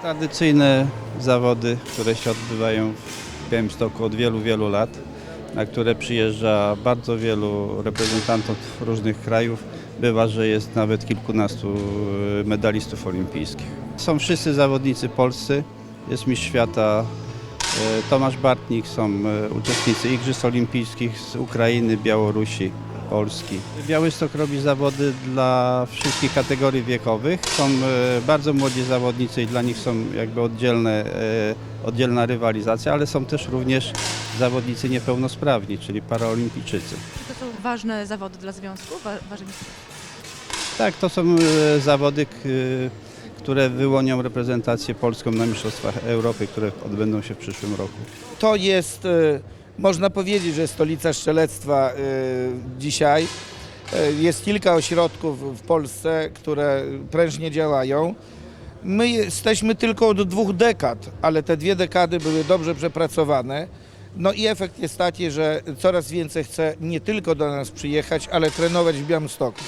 Tradycyjne zawody, które się odbywają w Białymstoku od wielu, wielu lat, na które przyjeżdża bardzo wielu reprezentantów różnych krajów. Bywa, że jest nawet kilkunastu e, medalistów olimpijskich. Są wszyscy zawodnicy polscy, jest mistrz świata e, Tomasz Bartnik, są e, uczestnicy Igrzysk Olimpijskich z Ukrainy, Białorusi, Polski. Białystok robi zawody dla wszystkich kategorii wiekowych. Są e, bardzo młodzi zawodnicy i dla nich są jakby oddzielne, e, oddzielna rywalizacja, ale są też również zawodnicy niepełnosprawni, czyli paraolimpijczycy. Czy to są ważne zawody dla związku? Wa- ważni- Tak, to są e, zawody, które wyłonią reprezentację polską na Mistrzostwach Europy, które odbędą się w przyszłym roku. To jest, można powiedzieć, że stolica strzelectwa e, dzisiaj. E, Jest kilka ośrodków w Polsce, które prężnie działają. My jesteśmy tylko od dwóch dekad, ale te dwie dekady były dobrze przepracowane. No i efekt jest taki, że coraz więcej chce nie tylko do nas przyjechać, ale trenować w Białymstoku.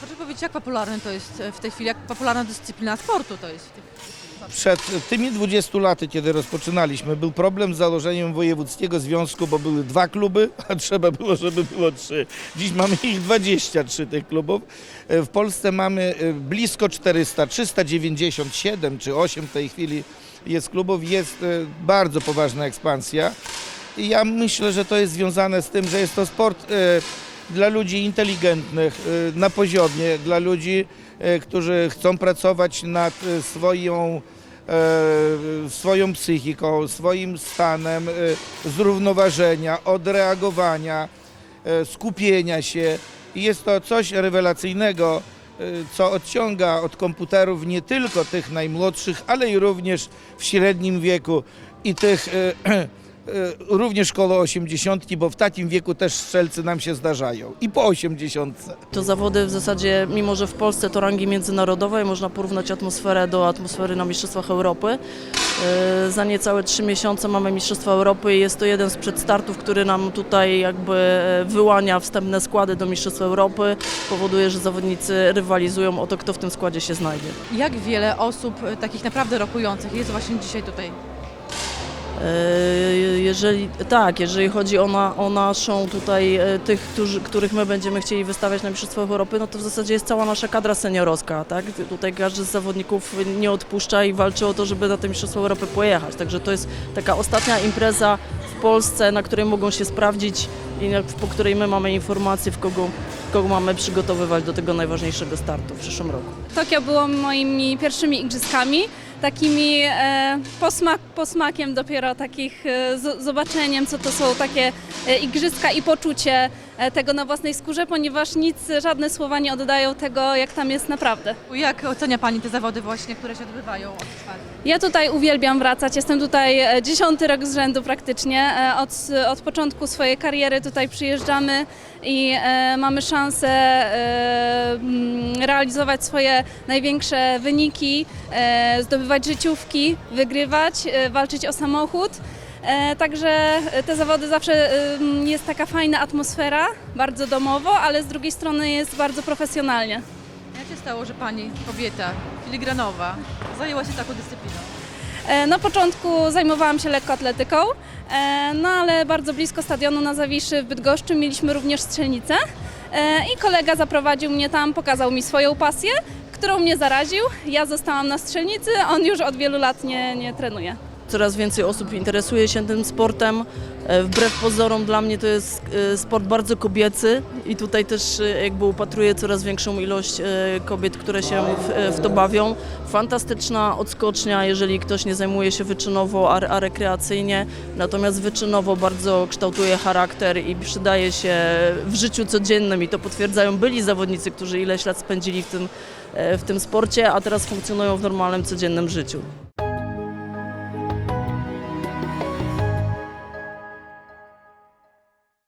Proszę powiedzieć, jak popularne to jest w tej chwili, jak popularna dyscyplina sportu to jest? w tej- Przed tymi 20 laty, kiedy rozpoczynaliśmy, był problem z założeniem wojewódzkiego związku, bo były dwa kluby, a trzeba było, żeby było trzy. Dziś mamy ich 23 tych klubów. E, W Polsce mamy e, blisko 400, 397 czy 8 w tej chwili jest klubów. Jest e, bardzo poważna ekspansja. I ja myślę, że to jest związane z tym, że jest to sport dla ludzi inteligentnych, e, na poziomie, dla ludzi, e, którzy chcą pracować nad e, swoją, e, swoją psychiką, swoim stanem zrównoważenia, odreagowania, e, skupienia się. Jest to coś rewelacyjnego, co odciąga od komputerów nie tylko tych najmłodszych, ale i również w średnim wieku i tych również koło 80, bo w takim wieku też strzelcy nam się zdarzają i po 80. To zawody w zasadzie, mimo że w Polsce to rangi międzynarodowej, można porównać atmosferę do atmosfery na Mistrzostwach Europy. Yy, Za niecałe trzy miesiące mamy Mistrzostwa Europy i jest to jeden z przedstartów, który nam tutaj jakby e, wyłania wstępne składy do Mistrzostw Europy. Powoduje, że zawodnicy rywalizują o to, kto w tym składzie się znajdzie. Jak wiele osób e, takich naprawdę rokujących jest właśnie dzisiaj tutaj? Jeżeli, tak, jeżeli chodzi o, na, o naszą tutaj, e, tych, którzy, których my będziemy chcieli wystawiać na Mistrzostwach Europy, no to w zasadzie jest cała nasza kadra seniorowska, tak? Tutaj każdy z zawodników nie odpuszcza i walczy o to, żeby na te Mistrzostwa Europy pojechać. Także to jest taka ostatnia impreza w Polsce, na której mogą się sprawdzić i na- po której my mamy informacje, w kogo, kogo mamy przygotowywać do tego najważniejszego startu w przyszłym roku. Tokio było moimi pierwszymi igrzyskami, takimi e, posmak, posmakiem dopiero takich e, z, zobaczeniem, co to są takie e, igrzyska i poczucie tego na własnej skórze, ponieważ nic, żadne słowa nie oddają tego, jak tam jest naprawdę. Jak ocenia Pani te zawody właśnie, które się odbywają od? Ja tutaj uwielbiam wracać, jestem tutaj dziesiąty rok z rzędu praktycznie. Od, od początku swojej kariery tutaj przyjeżdżamy i mamy szansę realizować swoje największe wyniki, e, zdobywać życiówki, wygrywać, e, walczyć o samochód. E, Także te zawody zawsze jest taka fajna atmosfera, bardzo domowo, ale z drugiej strony jest bardzo profesjonalnie. Jak się stało, że Pani, kobieta, filigranowa, zajęła się taką dyscypliną? Na początku zajmowałam się lekkoatletyką, no ale bardzo blisko stadionu na Zawiszy w Bydgoszczy mieliśmy również strzelnicę i kolega zaprowadził mnie tam, pokazał mi swoją pasję, którą mnie zaraził. Ja zostałam na strzelnicy, on już od wielu lat nie, nie trenuje. Coraz więcej osób interesuje się tym sportem. E, Wbrew pozorom dla mnie to jest e, sport bardzo kobiecy i tutaj też e, jakby upatruję coraz większą ilość kobiet, które się w, w to bawią. Fantastyczna odskocznia, jeżeli ktoś nie zajmuje się wyczynowo, a, a rekreacyjnie. Natomiast wyczynowo bardzo kształtuje charakter i przydaje się w życiu codziennym i to potwierdzają byli zawodnicy, którzy ileś lat spędzili w tym, w tym sporcie, a teraz funkcjonują w normalnym, codziennym życiu.